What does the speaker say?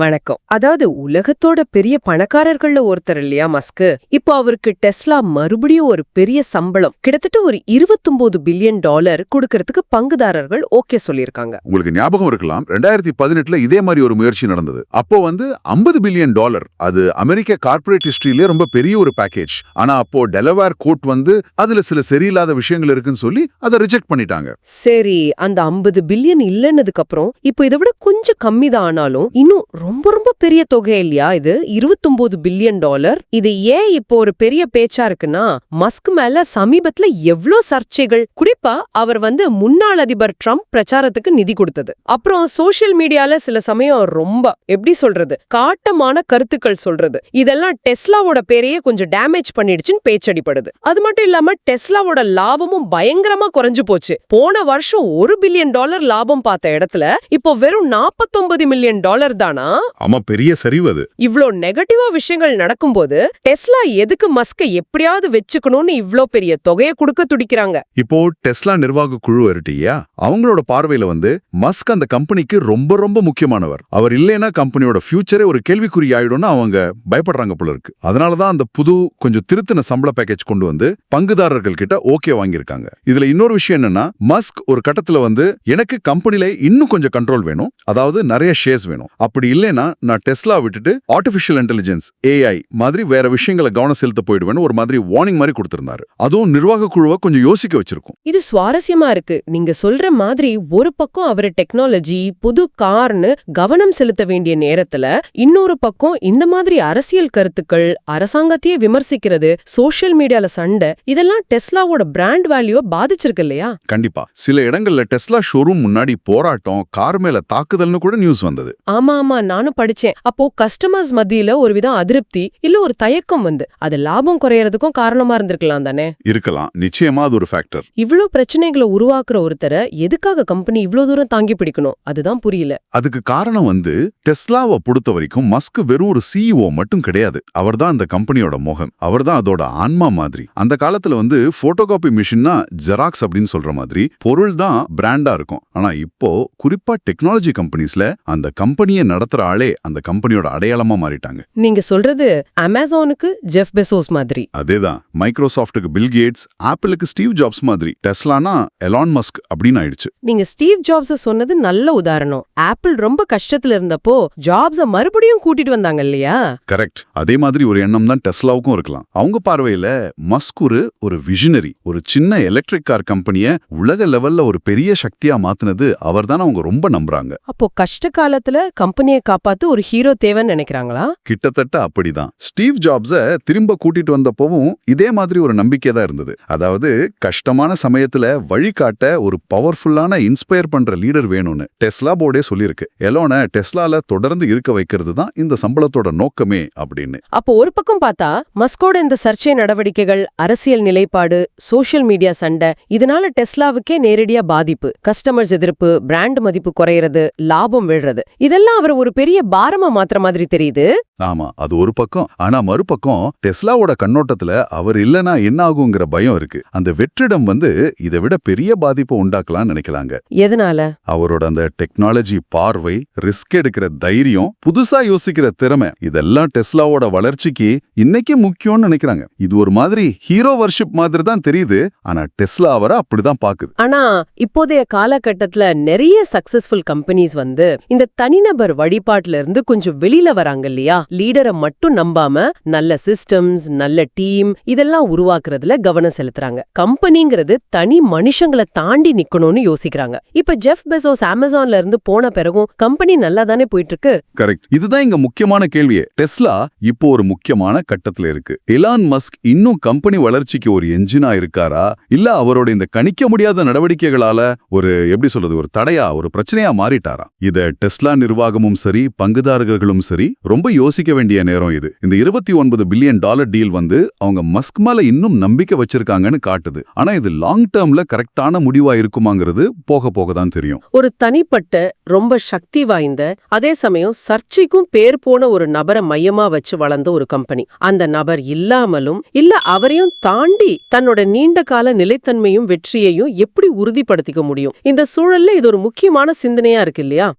வணக்கம். அதாவது உலகத்தோட பெரிய பணக்காரர்கள்ல ஒருத்தர் இல்லையா மஸ்க்? இப்போ அவருக்கு டெஸ்லா மறுபடியும் ஒரு பெரிய சம்பளம் கிட்டத்தட்ட ஒரு 29 பில்லியன் டாலர் கொடுக்கறதுக்கு பங்குதாரர்கள் ஓகே சொல்லியிருக்காங்க. உங்களுக்கு ஞாபகம் இருக்கலாம் ரெண்டாயிரத்தி பதினெட்டுல இதே மாதிரி ஒரு முயற்சி நடந்தது. அப்போ வந்து 50 பில்லியன் டாலர் அது அமெரிக்க கார்ப்பரேட் ஹிஸ்டரியிலே ரொம்ப பெரிய ஒரு பேக்கேஜ் ஆனா அப்போ டெலவேர் கோர்ட் வந்து அதுல சில சரியில்லாத விஷயங்கள் இருக்குன்னு சொல்லி அதை ரிஜெக்ட் பண்ணிட்டாங்க. சரி அந்த 50 பில்லியன் இல்லைன்னதுக்கு அப்புறம் இப்போ இதை விட கொஞ்சம் கம்மி தான் ஆனாலும் இன்னும் ரொம்ப ரொம்ப பெரிய தொகை இல்லையா இது? 29 பில்லியன் டாலர். இது ஏன் இப்போ ஒரு பெரிய பேச்சா இருக்குன்னா மஸ்க் மேல சமீபத்துல எவ்ளோ சர்ச்சைகள். குறிப்பா அவர் வந்து முன்னாள் அதிபர் ட்ரம்ப் பிரச்சாரத்துக்கு நிதி கொடுத்தது. அப்புறம் சோசியல் மீடியால சில சமயம் ரொம்ப எப்படி சொல்றது காட்டமான கருத்துக்கள் சொல்றது. இதெல்லாம் டெஸ்லாவோட பேரையே கொஞ்சம் டேமேஜ் பண்ணிடுச்சுன்னு பேச்சடிப்படுது. அது மட்டும் இல்லாம டெஸ்லாவோட லாபமும் பயங்கரமா குறைஞ்சு போச்சு. போன வருஷம் ஒரு பில்லியன் டாலர் லாபம் பார்த்த இடத்துல இப்போ வெறும் 49 மில்லியன் டாலர் தானா? ஆமா பெரிய சரிவு அது. இவ்ளோ நெகட்டிவா விஷயங்கள் நடக்கும்போது டெஸ்லா எதுக்கு மஸ்க எப்படியாவது வச்சுக்கணும்னு இவ்ளோ பெரிய தொகையை கொடுக்க துடிக்கிறாங்க? இப்போ டெஸ்லா நிர்வாக குழு இருட்டியா அவங்களோட பார்வையில வந்து மஸ்க் அந்த கம்பெனிக்கு ரொம்ப ரொம்ப முக்கியமானவர். அவர் இல்லைன்னா கம்பெனியோட ஃபியூச்சரே ஒரு கேள்விக்குறி ஆயிடும்னு அவங்க பயப்படுறாங்க போல இருக்கு. அதனாலதான் அந்த புது கொஞ்சம் திருத்தின சம்பள பேக்கேஜ் கொண்டு வந்து பங்குதாரர்கள் கிட்ட ஓகே வாங்கியிருக்காங்க. இதுல இன்னொரு விஷயம் என்னன்னா மஸ்க் ஒரு கட்டத்துல வந்து எனக்கு கம்பெனில இன்னும் கொஞ்சம் கண்ட்ரோல் வேணும். அதாவது நிறைய ஷேர்ஸ் வேணும். அப்படி இல்லைன்னா நான் டெஸ்லா விட்டுட்டு ஆர்டிஃபிஷியல் இன்டெலிஜென்ஸ் ஏஐ மாதிரி வேற விஷயங்களை கவனம் செலுத்த போயிடுவேன்னு ஒரு மாதிரி வார்னிங் மாதிரி கொடுத்திருந்தாரு. அதுவும் நிர்வாக குழுவை கொஞ்சம் யோசிக்க வச்சிருக்கும். இது சுவாரஸ்யமா இருக்கு. நீங்க சொல்ற மாதிரி ஒரு பக்கம் அவர் டெக்னாலஜி புது கார்னு கவனம் செலுத்த வேண்டிய நேரத்துல இன்னொரு பக்கம் இந்த மாதிரி அரசியல் கருத்துக்கள் அரசாங்கத்தையே விமர்சிக்கிறது சோஷியல் மீடியால சண்டை இதெல்லாம் டெஸ்லாவோட பிராண்ட் வேல்யூவை பாதிச்சிருக்கு இல்லையா? கண்டிப்பா. சில இடங்கள்ல டெஸ்லா ஷோரூம் முன்னாடி போராட்டம் கார் மேல தாக்குதல்னு கூட நியூஸ் வந்தது. ஆமா ஆமா நானும் படிச்சேன். அப்போ கஸ்டமர்ஸ் மத்தியில ஒரு விதம் அதிருப்தி இல்ல ஒரு தயக்கம் வந்து. அது லாபம் குறையறதுக்கும் காரணமா இருந்திருக்கலாம் தானே? இருக்கலாம். நிச்சயமா அது ஒரு ஃபேக்டர் இவ்ளோ பிரச்சனைகளை உருவாக்குற ஒருத்தரை எதுக்காக கம்பெனி இவ்ளோ தூரம் தாங்கி பிடிக்கணும்? அதுதான் புரியல. அதுக்கு காரணம் வந்து டெஸ்லாவை பொறுத்த வரைக்கும் மஸ்க் வெறும் ஒரு சிஇஓ மட்டும் கிடையாது. அவர்தான் அந்த கம்பெனியோட முகம். அவர்தான் அதோட ஆன்மா மாதிரி. அந்த காலத்துல வந்து போட்டோகாப்பி மிஷின்னா ஜெராக்ஸ் அப்படின்னு சொல்ற மாதிரி பொருள் தான் பிராண்டா இருக்கும். ஆனா இப்போ குறிப்பா டெக்னாலஜி கம்பெனிஸ்ல அந்த கம்பெனியை நடத்துற ஆளே அந்த கம்பெனியோட அடையாளமா மாறிட்டாங்க. நீங்க சொல்றது அமேசானுக்கு ஜெஃப் பெசோஸ் மாதிரி. அதேதான். மைக்ரோசாஃப்ட்டுக்கு பில் கேட்ஸ் ஆப்பிளுக்கு ஸ்டீவ் ஜாப்ஸ் மாதிரி. டெஸ்லானா எலான் மஸ்க் அப்படின்னு ஆயிடுச்சு. நீங்க ஸ்டீவ் ஜாப்ஸ சொன்னது நல்ல உதாரணம். ஆப்பிள் ரொம்ப கஷ்டத்துல இருந்தப்போ ஜாப்ஸ மறுபடியும் கூட்டிட்டு வந்தாங்க இல்லையா? கரெக்ட். அதே மாதிரி ஒரு எண்ணம் தான் டெஸ்லாவுக்கும் இருக்கலாம். அவங்க பார்வையில மஸ்க் ஒரு ஒரு விஷனரி ஒரு சின்ன எலக்ட்ரிக் கார் கம்பெனிய உலக லெவல்ல ஒரு பெரிய சக்தியா மாத்துனது அவர்தான் அவங்க ரொம்ப நம்புறாங்க. அப்போ கஷ்ட காலத்துல கம்பெனியை காப்பாத்து ஒரு ஹீரோ தேவைன்னு நினைக்கிறாங்களா? கிட்டத்தட்ட அப்படிதான். ஸ்டீவ் ஜாப்ஸ திரும்ப கூட்டிட்டு வந்தப்பவும் இதே மாதிரி ஒரு நம்பிக்கை தான் இருந்தது. அதாவது கஷ்டமான சமயத்துல வழிகாட்ட ஒரு பவர்ஃபுல்லான இன்ஸ்பயர் பண்ற லீடர் வேணும்னு டெஸ்லா போர்டே சொல்லியிருக்கு. எலோன டெஸ்லால தொடர்ந்து இருக்க வைக்கிறது தான் இந்த சம்பளத்தோட நோக்கமே அப்படின்னு. அப்போ ஒரு பக்கம் பார்த்தா மஸ்கோட இந்த சர்ச்சை நடவடிக்கைகள் அரசியல் நிலைப்பாடு சோஷியல் மீடியா சண்டை இதனால டெஸ்லாவுக்கே நேரடியா பாதிப்பு. கஸ்டமர்ஸ் எதிர்ப்பு பிராண்ட் மதிப்பு குறையறது லாபம் விழுறது. இதெல்லாம் அவர் ஒரு பெரிய பாரமா மாத்திர மாதிரி தெரியுது. ஆமா அது ஒரு பக்கம். ஆனா மறுபக்கம் டெஸ்லாவோட கண்ணோட்டத்துல அவர் இல்லனா என்ன ஆகுங்கிற பயம் இருக்கு. அந்த வெற்றிடம் வந்து இதை விட பெரிய பாதிப்பை உண்டாக்கலாம்னு நினைக்கலாங்க. எதனால? அவரோட அந்த டெக்னாலஜி பார்வை ரிஸ்க் எடுக்கிற தைரியம் புதுசா யோசிக்கிற திறமை இதெல்லாம் டெஸ்லாவோட வளர்ச்சிக்கு இன்னைக்கு முக்கியம்னு நினைக்கிறாங்க. இது ஒரு மாதிரி ஹீரோ வர்ஷிப் மாதிரி தான் தெரியுது. ஆனா டெஸ்லா அவரை அப்படிதான் பாக்குது. ஆனா இப்போதைய காலகட்டத்துல நிறைய சக்சஸ்ஃபுல் கம்பெனிஸ் வந்து இந்த தனிநபர் கட்டுப்பாட்டுல இருந்து கொஞ்சம் வெளியில வராங்க இல்லையா? லீடரை மட்டும் நம்பாம நல்ல சிஸ்டம்ஸ் நல்ல டீம் இதெல்லாம் உருவாக்குறதுல கவனம் செலுத்துறாங்க. கம்பெனிங்கிறது தனி மனுஷங்களை தாண்டி நிக்கணும்னு யோசிக்கிறாங்க. இப்ப ஜெஃப் பெசோஸ் அமேசான்ல இருந்து போன பிறகும் கம்பெனி நல்லா தானே போயிட்டு இருக்கு கரெக்ட் இதுதான் இங்க முக்கியமான கேள்வியே. டெஸ்லா இப்போ ஒரு முக்கியமான கட்டத்துல இருக்கு. எலான் மஸ்க் இன்னும் கம்பெனி வளர்ச்சிக்கு ஒரு என்ஜினா இருக்காரா? இல்ல அவரோட இந்த கணிக்க முடியாத நடவடிக்கைகளால ஒரு எப்படி சொல்றது ஒரு தடையா ஒரு பிரச்சனையா மாறிட்டாரா? இத டெஸ்லா நிர்வாகமும் சரி சரி பங்குதாரர்களும் சரி ரொம்ப யோசிக்க வேண்டிய நேரம் இது. இந்த இருபத்தி ஒன்பது பில்லியன் டாலர் டீல் வந்து அவங்க மஸ்க் மேல இன்னும் நம்பிக்கை வச்சிருக்காங்கன்னு காட்டுது. ஆனா இது லாங் டேர்ம்ல கரெக்டான முடிவா இருக்குமாங்கிறது போக போக தான் தெரியும். ஒரு தனிப்பட்ட ரொம்ப சக்தி வாய்ந்த அதே சமயம் சர்ச்சைக்கும் பேர் போன ஒரு நபரை மையமா வச்சு வளர்ந்த ஒரு கம்பெனி. அந்த நபர் இல்லாமலும் இல்ல அவரையும் தாண்டி தன்னோட நீண்ட கால நிலைத்தன்மையும் வெற்றியையும் எப்படி உறுதிப்படுத்திக்க முடியும்? இந்த சூழல்ல இது ஒரு முக்கியமான சிந்தனையா இருக்கு இல்லையா?